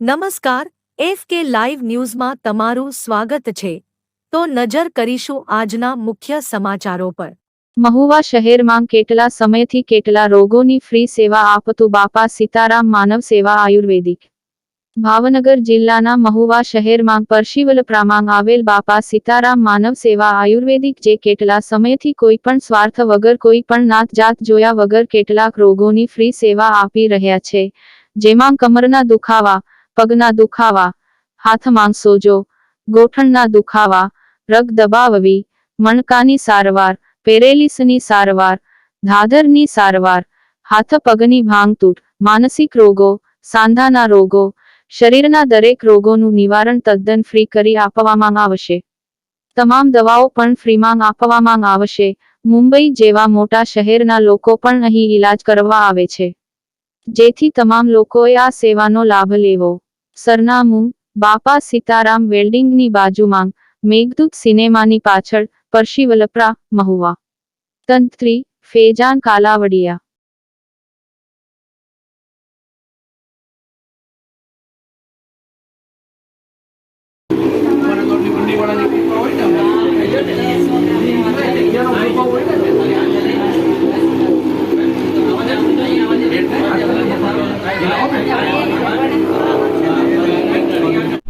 નમસ્કાર, એફ કે લાઈવ ન્યૂઝમાં તમારું સ્વાગત છે. તો નજર કરીશું આજના મુખ્ય સમાચારો પર. મહુવા શહેરમાં કેટલા સમયથી કેટલા રોગોની ફ્રી સેવા આપતું બાપા સીતારામ માનવ સેવા આયુર્વેદિક. ભાવનગર જિલ્લાના મહુવા શહેરમાં પરશીવલપ્રામાં આવેલ બાપા સીતારામ માનવ સેવા આયુર્વેદિક જે કેટલા સમયથી કોઈ પણ સ્વાર્થ વગર કોઈ પણ નાત જાત જોયા વગર કેટલાક રોગોની ફ્રી સેવા આપી રહ્યા છે. જેમાં કમરના દુખાવા પગના દુખાવા, હાથમાં સોજો, ગોઠણના દુખાવા, રગ દબાવવી, મણકાની સારવાર, પેરેલિસની સારવાર, ધાધરની સારવાર, હાથ પગની ભાંગતૂટ, માનસિક રોગો, સાંધાના રોગો, શરીરના દરેક રોગોનું નિવારણ તદ્દન ફ્રી કરી આપવામાં આવશે. તમામ દવાઓ પણ ફ્રીમાં આપવામાં આવશે. મુંબઈ જેવા મોટા શહેરના લોકો પણ અહીં ઈલાજ કરવા આવે છે. જેથી તમામ લોકોએ આ સેવાનો લાભ લેવો. સરનામું બાપા સીતારામ વેલ્ડિંગની બાજુમાં મેઘદૂત સિનેમાની પાછળ પરશીવલપરા મહુવા. તંત્રી ફેજાન કાલાવડિયા.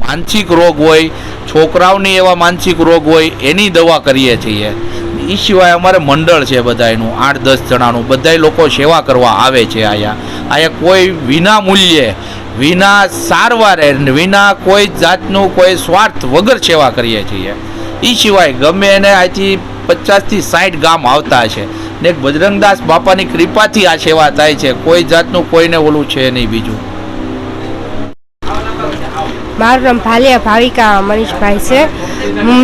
માનસિક રોગ હોય, છોકરાઓની એવા માનસિક રોગ હોય, એની દવા કરીએ છીએ. એ સિવાય અમારે મંડળ છે બધાયનું, આઠ દસ જણાનું, બધાય લોકો સેવા કરવા આવે છે અહીંયા અહીંયા કોઈ વિના મૂલ્યે, વિના સારવારે વિના કોઈ જાતનું કોઈ સ્વાર્થ વગર સેવા કરીએ છીએ. એ સિવાય ગમે એને આથી પચાસથી સાઠ ગામ આવતા છે. ને બજરંગદાસ બાપાની કૃપાથી આ સેવા થાય છે. કોઈ જાતનું કોઈને ઓલું છે નહીં બીજું. મારું નામ ભાલિયા ભાવિકા મનીષભાઈ છે.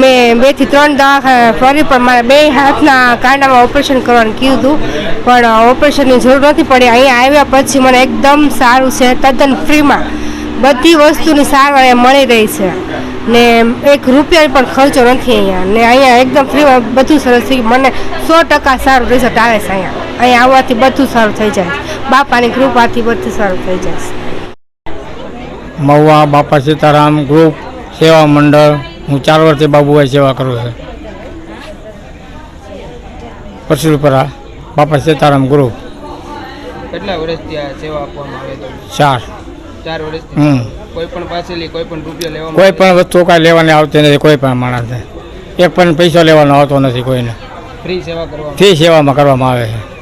મેં બેથી ત્રણ દવાખાના ફરી પણ મારા બે હાથના કાંડામાં ઓપરેશન કરવાનું કીધું. હતું પણ ઓપરેશનની જરૂર નથી પડી. અહીંયા આવ્યા પછી મને એકદમ સારું છે, તદ્દન ફ્રીમાં. બધી વસ્તુની સારવાર મળી રહી છે. ને એક રૂપિયા પણ ખર્ચો નથી અહીંયા. ને અહીંયા એકદમ ફ્રીમાં બધું સરસ થઈ મને સો ટકા સારું રિઝલ્ટ આવે છે અહીંયા. અહીંયા આવવાથી બધું સારું થઈ જાય. બાપાની કૃપાથી બધું સારું થઈ જાય મહુવા બાપા સીતારામ ગ્રુપ સેવા મંડળ હું ચાર વર્ષથી બાબુભાઈ સેવા કરું છું. પરશુપરા બાપા સીતારામ ગ્રુપ કેટલા વર્ષથી આ સેવા આપવામાં આવે છે? ચાર. ચાર વર્ષથી? હમ. કોઈ પણ પાસેલી કોઈ પણ રૂપિયા લેવા કોઈ પણ વસ્તુ કાંઈ લેવાની આવતી નથી કોઈ પણ માણસને. એક પણ પૈસો લેવાનો આવતો નથી કોઈને. ફ્રી સેવા કરવા ફ્રી સેવામાં કરવામાં આવે છે.